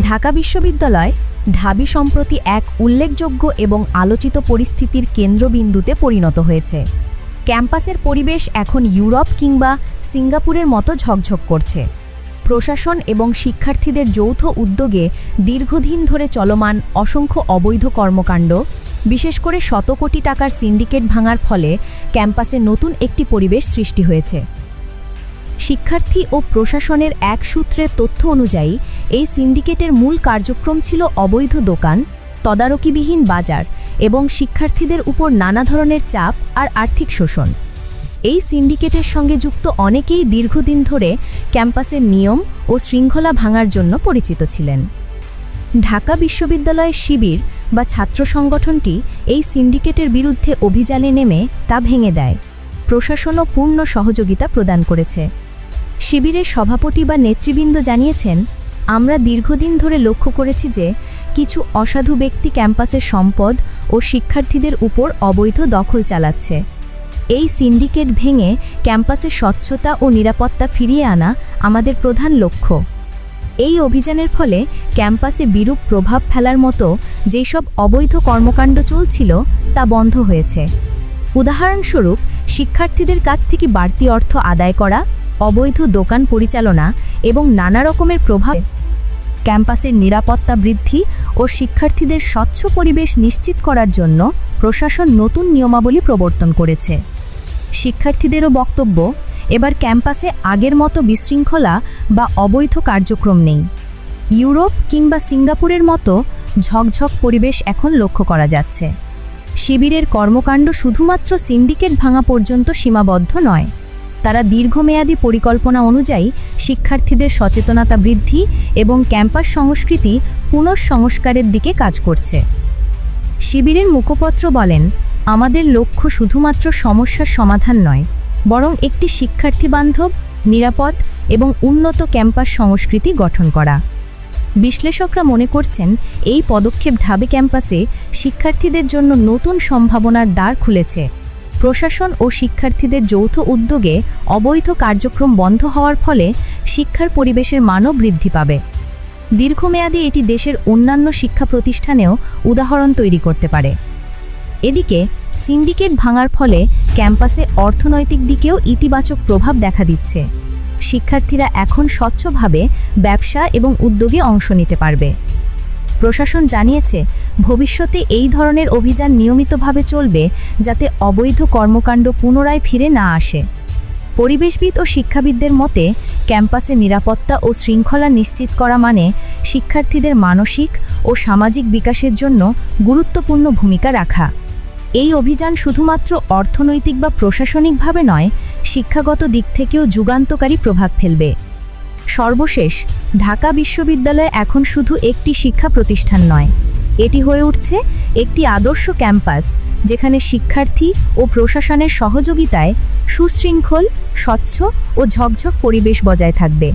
ঢাকা বিশ্ববিদ্যালয় ঢাবি সম্প্রতি এক উল্লেখযোগ্য এবং আলোচিত পরিস্থিতির কেন্দ্রবিন্দুতে পরিণত হয়েছে। ক্যাম্পাসের পরিবেশ এখন ইউরোপ কিংবা সিঙ্গাপুরের মতো ঝকঝক করছে। প্রশাসন এবং শিক্ষার্থীদের যৌথ উদ্যোগে দীর্ঘদিন ধরে চলমান অসংখ্য অবৈধ কর্মকাণ্ড, বিশেষ করে শত কোটি টাকার সিন্ডিকেট ভাঙার ফলে ক্যাম্পাসে নতুন একটি পরিবেশ সৃষ্টি হয়েছে। শিক্ষার্থী ও প্রশাসনের এক সূত্রের তথ্য অনুযায়ী, এই সিন্ডিকেটের মূল কার্যক্রম ছিল অবৈধ দোকান, তদারকিবিহীন বাজার এবং শিক্ষার্থীদের উপর নানা ধরনের চাপ আর আর্থিক শোষণ। এই সিন্ডিকেটের সঙ্গে যুক্ত অনেকেই দীর্ঘদিন ধরে ক্যাম্পাসের নিয়ম ও শৃঙ্খলা ভাঙার জন্য পরিচিত ছিলেন। ঢাকা বিশ্ববিদ্যালয়ের শিবির বা ছাত্র সংগঠনটি এই সিন্ডিকেটের বিরুদ্ধে অভিযানে নেমে তা ভেঙে দেয়। প্রশাসনও পূর্ণ সহযোগিতা প্রদান করেছে। শিবিরের সভাপতি বা নেতৃবৃন্দ জানিয়েছেন, আমরা দীর্ঘদিন ধরে লক্ষ্য করেছি যে কিছু অসাধু ব্যক্তি ক্যাম্পাসের সম্পদ ও শিক্ষার্থীদের উপর অবৈধ দখল চালাচ্ছে। এই সিন্ডিকেট ভেঙে ক্যাম্পাসের স্বচ্ছতা ও নিরাপত্তা ফিরিয়ে আনা আমাদের প্রধান লক্ষ্য। এই অভিযানের ফলে ক্যাম্পাসে বিরূপ প্রভাব ফেলার মতো যেসব অবৈধ কর্মকাণ্ড চলছিল তা বন্ধ হয়েছে। উদাহরণস্বরূপ, শিক্ষার্থীদের কাছ থেকে বাড়তি অর্থ আদায় করা অবৈধ দোকান পরিচালনা এবং নানা রকমের প্রভাব ক্যাম্পাসের নিরাপত্তা বৃদ্ধি ও শিক্ষার্থীদের স্বচ্ছ পরিবেশ নিশ্চিত করার জন্য প্রশাসন নতুন নিয়মাবলী প্রবর্তন করেছে। শিক্ষার্থীদেরও বক্তব্য, এবার ক্যাম্পাসে আগের মতো বিশৃঙ্খলা বা অবৈধ কার্যক্রম নেই। ইউরোপ কিংবা সিঙ্গাপুরের মতো ঝকঝক পরিবেশ এখন লক্ষ্য করা যাচ্ছে। শিবিরের কর্মকাণ্ড শুধুমাত্র সিন্ডিকেট ভাঙা পর্যন্ত সীমাবদ্ধ নয়। তারা দীর্ঘমেয়াদী পরিকল্পনা অনুযায়ী শিক্ষার্থীদের সচেতনতা বৃদ্ধি এবং ক্যাম্পাস সংস্কৃতি পুনঃসংস্কারের দিকে কাজ করছে। শিবিরের মুখপত্র বলেন, আমাদের লক্ষ্য শুধুমাত্র সমস্যার সমাধান নয়, বরং একটি শিক্ষার্থী বান্ধব, নিরাপদ এবং উন্নত ক্যাম্পাস সংস্কৃতি গঠন করা। বিশ্লেষকরা মনে করছেন, এই পদক্ষেপ ঢাবে ক্যাম্পাসে শিক্ষার্থীদের জন্য নতুন সম্ভাবনার দ্বার খুলেছে। প্রশাসন ও শিক্ষার্থীদের যৌথ উদ্যোগে অবৈধ কার্যক্রম বন্ধ হওয়ার ফলে শিক্ষার পরিবেশের মানও বৃদ্ধি পাবে। দীর্ঘমেয়াদে এটি দেশের অন্যান্য শিক্ষা প্রতিষ্ঠানেও উদাহরণ তৈরি করতে পারে। এদিকে, সিন্ডিকেট ভাঙার ফলে ক্যাম্পাসে অর্থনৈতিক দিকেও ইতিবাচক প্রভাব দেখা দিচ্ছে। শিক্ষার্থীরা এখন স্বচ্ছভাবে ব্যবসা এবং উদ্যোগে অংশ নিতে পারবে। প্রশাসন জানিয়েছে, ভবিষ্যতে এই ধরনের অভিযান নিয়মিতভাবে চলবে যাতে অবৈধ কর্মকাণ্ড পুনরায় ফিরে না আসে। পরিবেশবিদ ও শিক্ষাবিদদের মতে, ক্যাম্পাসে নিরাপত্তা ও শৃঙ্খলা নিশ্চিত করা মানে শিক্ষার্থীদের মানসিক ও সামাজিক বিকাশের জন্য গুরুত্বপূর্ণ ভূমিকা রাখা। এই অভিযান শুধুমাত্র অর্থনৈতিক বা প্রশাসনিকভাবে নয়, শিক্ষাগত দিক থেকেও যুগান্তকারী প্রভাব ফেলবে। সর্বশেষ, ঢাকা বিশ্ববিদ্যালয় এখন শুধু একটি শিক্ষা প্রতিষ্ঠান নয়। এটি হয়ে উঠছে একটি আদর্শ ক্যাম্পাস, যেখানে শিক্ষার্থী ও প্রশাসনের সহযোগিতায় সুশৃঙ্খল, স্বচ্ছ ও ঝকঝক পরিবেশ বজায় থাকবে।